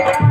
ஏன்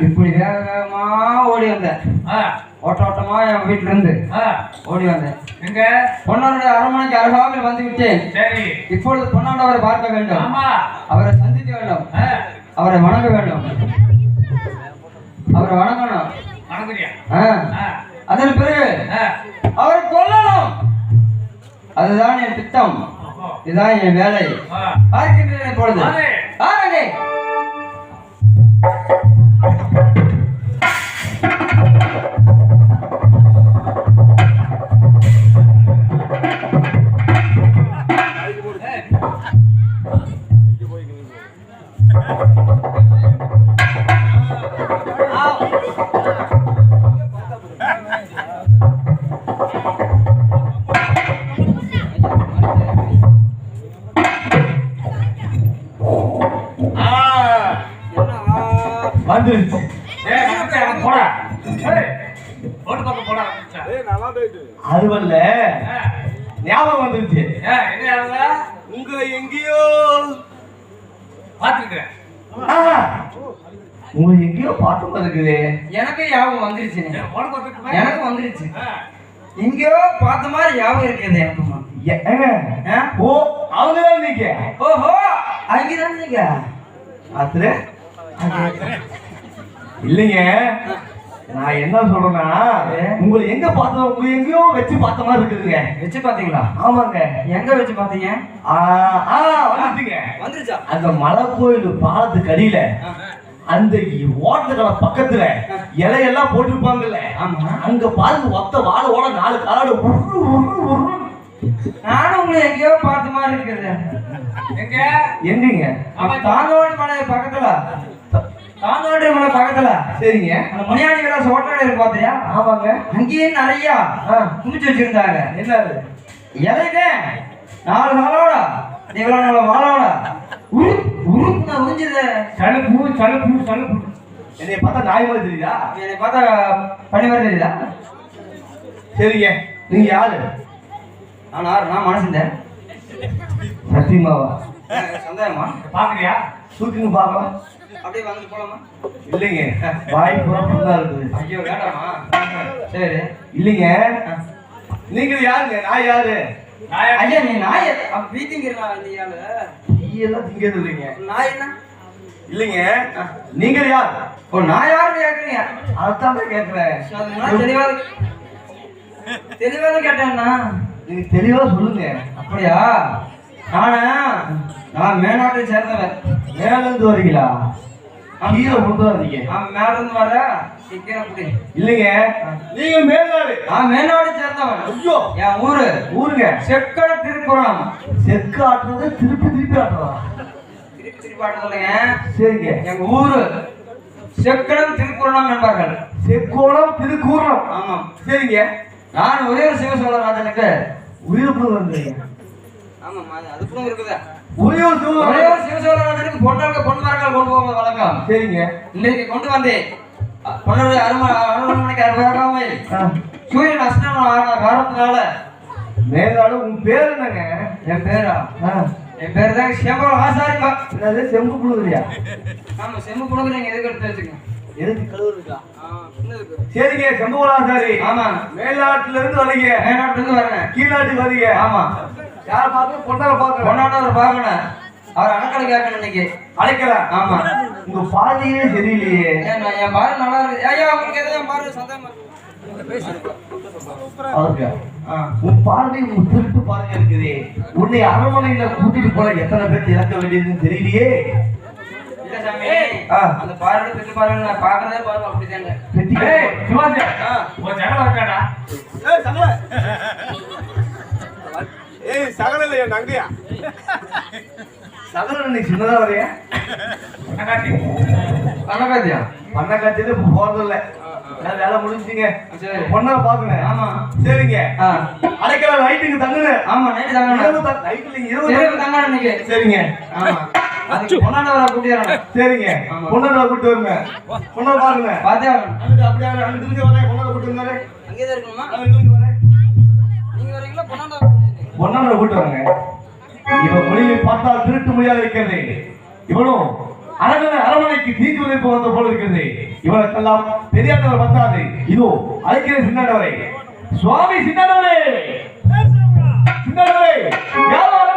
இப்படி வேக வேகமா ஓடி வந்தேன். ஓட்ட ஓட்டமா என் வீட்டுல இருந்து ஓடி வந்தேன். எங்க? பொன்னாருடைய அரண்மனைக்கு அருகாமையில் வந்து விட்டேன். சரி. இப்பொழுது பொன்னாண்டவரை பார்க்க வேண்டும். அவரை சந்திக்க வேண்டும். அவரை வணங்க வேண்டும். அவரை வணங்கணும். அதன் பிறகு அவரை கொல்லணும். அதுதான் என் திட்டம். இதுதான் என் வேலை. பார்க்கின்றேன் இப்பொழுது. வாரு. ஆரங்கே அதுவல்ல ஆ, ஞாபகம் வந்துருச்சு? உங்களை எங்கேயோ பார்த்திருக்கிறேன். ஆ, உங்களை எங்கேயோ பார்த்த மாதிரி இருக்குது எனக்கு ஞாபகம் வந்துருச்சு? எனக்கு வந்துருச்சு. எங்கேயோ பார்த்த மாதிரி ஞாபகம் இருக்குது ஆ? ஓ அவங்கதான் நீங்க ஓஹோ அங்கதான் நீங்க ஆத்துல இல்லைங்க. நான் என்ன சொல்றேன்னா உங்களை எங்க பார்த்தோம் உங்களை எங்கேயோ வச்சு பார்த்த மாதிரி இருக்குதுங்க. வச்சு பாத்தீங்களா ஆமாங்க. எங்க வச்சு பாத்தீங்க வந்துச்சுங்க. வந்துருச்சா? அந்த மலை கோயில் பாலத்துக்கு அடியில அந்த ஓட்டக்கடை பக்கத்துல இலையெல்லாம் போட்டிருப்பாங்கல்ல. அங்க பாருங்க ஒத்த வாழை ஓட நாலு காலோட உரு உரு நானும் உங்களை எங்கேயோ பார்த்த மாதிரி இருக்குது. எங்க? எங்கங்க? அப்ப தாங்கோடி மலை பக்கத்துல. தாங்கோடி மலை பக்கத்துல. சரிங்க. அந்த முனியாண்டி விலாஸ் ஹோட்டல் இருக்கு பாத்தியா? ஆமாங்க. அங்கேயும் நிறைய குமிச்சு வச்சிருந்தாங்க. என்னது? இலைங்க. நாலு நாளோட. இவ்வளவு நாள வாழோட. உரு உருக்குன உறிஞ்சுது சலுப்பு, சலுப்பு, சலுப்பு. என்னைய பார்த்தா நாய் மாதிரி தெரியுதா? என்னை பார்த்தா பண்ணி வர தெரியுதா? சரிங்க. நீங்க யாரு? நான் யாரு? நான் மனசுந்தேன் சத்தியமாவா சந்தேகமா? பாக்குறியா? தூக்குங்க பாக்கலாம் அப்படியே வந்துட்டு போலாமா? இல்லைங்க. வாய் இருக்குது. ஐயோ வேண்டாமா சரி. இல்லைங்க. நீங்க யாருங்க? நான் யாரு? ஐயா நீ நாய் வீட்டிங்கிறா இந்த ஆளு. நீ எல்லாம் திங்கிறது இல்லைங்க. நாய் என்ன? இல்லைங்க. நீங்க யார்? ஓ நான் யாருன்னு கேக்குறீங்க அதான் கேட்கிறேன். அது முன்னாடி தெளிவாக தெளிவாக கேட்டேன்னா நீங்க தெளிவா சொல்லுங்க. அப்படியா? நானா? நான் மேநாட்டை சேர்ந்தவன். மேல இருந்து வரீங்களா? கீழே நான் மேல இருந்து வர இல்லைங்க. நீங்க மேல்நாடு. நான் மேநாடு சேர்ந்தவன். ஐயோ. என் ஊரு. ஊருங்க. செக்கட திருப்புறம் செக்கு ஆட்டுறது திருப்பி திருப்பி ஆட்டுறதா திருப்பி திருப்பி ஆட்டதில்லைங்க சரிங்க. எங்க ஊரு. செக்கடம் திருப்புரணம் என்பார்கள். செக்கோணம் திருக்கூறம் ஆமாம் சரிங்க. நான் ஒரே ஒரு சிவ சோழராஜனுக்கு உயிர்ப்பு வந்தீங்க ஆமாம் அதுக்கும் இருக்குது. ஒரே ஒரு ஒரே சிவன் ஒரு சிவ சோழராஜனுக்கு பொன்னாக்க பொன்மரங்கள் கொண்டு போவது வழக்கம். சரிங்க. இன்னைக்கு கொண்டு வந்தேன் பொன்னருடைய அருமை அருள்மனைக்கு அருமையாகாமல். சூரியன் அஸ்தமனம் ஆன காரணத்தினால. மேலாடு உன் பேர் என்னங்க? என் பேரா. என் பேர் தான் சேம்பரம் ஆசாரிப்பா. என்னது செம்பு புழுதுலையா ஆமா செம்பு கொடுங்க நீங்க எதுக்கு எடுத்து வச்சுக்கோங்க எதுக்கு கழுவுறதுக்கா? சரிங்க செம்புவலாசாரி ஆமா மேல்நாட்டுல இருந்து வரீங்க. மேனாட்டுல இருந்து வரேன். கீழ்நாட்டுக்கு வரீங்க. ஆமா. யார பார்த்து பொண்ணார பார்க்க பொன்னாட்டவர் பார்க்கணும். அவர் அணக்கடை கேட்கணும் இன்னைக்கு. அழைக்கலாம். ஆமா. உங்க பாதையே சரியில்லையே. என் பாரு நல்லா இருக்கு. ஐயா உங்களுக்கு எதாவது பாரு? சந்தேகமா உன் பார்வை உன் திருட்டு பார்வை இருக்குது. உன்னை அரண்மனையில கூட்டிட்டு போன எத்தனை பேர் இறக்க வேண்டியதுன்னு தெரியலையே. இல்ல சாமி. ஆ. அந்த பாரு திட்டு பாரு நான் பாக்குறதே பாரு அப்படிதாங்க சிவாஜி. உன் ஜனம் இருக்காடா? சகல இல்லையா நங்கடியா சகல நீ சின்னதா வரையா? பொண்ணாட்டி. கணக்காத்தியா பண்ண காட்சியில இப்ப போறது இல்ல வேலை முடிஞ்சுங்க. பொண்ணா பாக்குறேன் ஆமா. சரிங்க. ஆ. அடைக்கல நைட்டுக்கு தங்குன ஆமா நைட்டு தாங்க இரவு த- நைட்டு இல்லைங்க, தங்குன. தாங்க. இன்னைக்கு சரிங்க. ஆமா. அதுக்கு பொன்னாண்டவரை கூட்டிடுறேன் சரிங்க. ஆமா. பொண்ணை கூட்டு வருங்க. பொண்ணை பாருங்க. பார்த்தே அப்படியே அங்கிட்டு திரும்பி வரேன் பொண்ணை கூட்டு வந்தாரு. அங்கே தான் இருக்கணுமா இங்கிட்டு வரேன் நீங்க வரீங்களா? பொன்னாண்டவர் ஒன்னால கூட்டு இவன் மொழியை பார்த்தால் திருட்டு மொழியாக இருக்கிறது. இவனும் அரங்கனை அரவணைக்கு தீக்கு வைப்பு வந்த போல இருக்கிறது. இவனுக்கெல்லாம் தெரியாதவர் பத்தாது இதோ அழைக்கிற சின்னடவரை சுவாமி சின்னடவரே சின்னடவரே யாரும்